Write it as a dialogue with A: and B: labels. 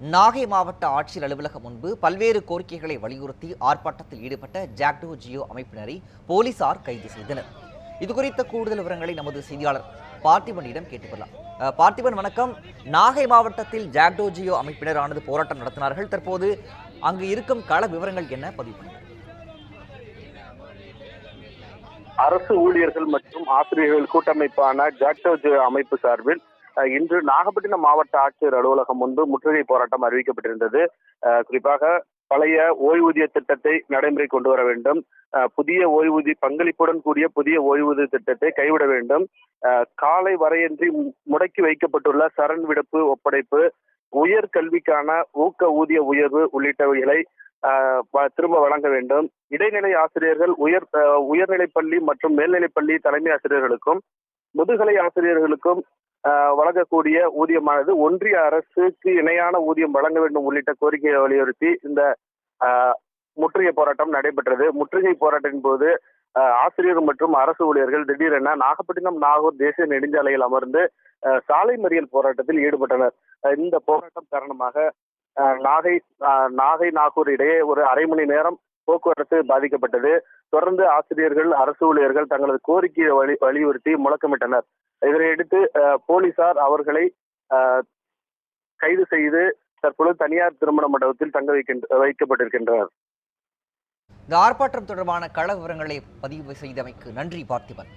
A: நாகை மாவட்ட ஆட்சியர் அலுவலகம் முன்பு பல்வேறு கோரிக்கைகளை வலியுறுத்தி ஆர்ப்பாட்டத்தில் ஈடுபட்ட ஜாக்டோ ஜியோ அமைப்பினரை போலீசார் கைது செய்தனர். இது குறித்த கூடுதல் விவரங்களை நமது செய்தியாளர் பார்த்திபனிடம் கேட்டுக்கொள்ளலாம். பார்த்திபன் வணக்கம். நாகை மாவட்டத்தில் ஜாக்டோ ஜியோ அமைப்பினரானது போராட்டம் நடத்தினார்கள். தற்போது அங்கு இருக்கும் கள விவரங்கள் என்ன? பதிவு
B: அரசு ஊழியர்கள் மற்றும் ஆசிரியர்கள் கூட்டமைப்பான ஜாக்டோஜியோ அமைப்பு சார்பில் இன்று நாகப்பட்டினம் மாவட்ட ஆட்சியர் அலுவலகம் முன்பு முற்றுகை போராட்டம் அறிவிக்கப்பட்டிருந்தது. குறிப்பாக பழைய ஓய்வூதிய திட்டத்தை நடைமுறை கொண்டு வர வேண்டும். புதிய ஓய்வூதிய பங்களிப்புடன் கூடிய புதிய ஓய்வூதிய திட்டத்தை கைவிட வேண்டும். காலை வரையின்றி முடக்கி வைக்கப்பட்டுள்ள சரண் விடுப்பு ஒப்படைப்பு உயர் கல்விக்கான ஊக்க ஊதிய உயர்வு உள்ளிட்டவைகளை வ- திரும்ப வழங்க வேண்டும். இடைநிலை ஆசிரியர்கள் உயர் அஹ், பள்ளி மற்றும் மேல்நிலை பள்ளி தலைமை ஆசிரியர்களுக்கும் முதுகலை ஆசிரியர்களுக்கும் வழங்கக்கூடிய ஊதியமானது ஒன்றிய அரசுக்கு இணையான ஊதியம் வழங்க வேண்டும் உள்ளிட்ட கோரிக்கையை வலியுறுத்தி இந்த முற்றுகை போராட்டம் நடைபெற்றது. முற்றுகை போராட்டத்தின் போது அஹ், ஆசிரியர் மற்றும் அரசு ஊழியர்கள் திடீரென நாகப்பட்டினம் நாகூர் தேசிய நெடுஞ்சாலையில் அமர்ந்து அஹ், சாலை மறியல் போராட்டத்தில் ஈடுபட்டனர். இந்த போராட்டம் காரணமாக அஹ், நாகை அஹ், நாகை நாகூர் இடையே ஒரு அரை மணி நேரம் போக்குவரத்து பாதிக்கப்பட்டது. தொடர்ந்து ஆசிரியர்கள் அரசு ஊழியர்கள் தங்களது கோரிக்கையை வலி வலியுறுத்தி முழக்கமிட்டனர். இதனையடுத்து அஹ், போலீசார் அவர்களை கைது செய்து தற்பொழுது தனியார் திருமண மண்டபத்தில் தங்க வைக்கின்ற வைக்கப்பட்டிருக்கின்றனர்
A: இந்த ஆர்ப்பாட்டம் தொடர்பான கள விவரங்களை பதிவு செய்தமைக்கு நன்றி பார்த்திபன்.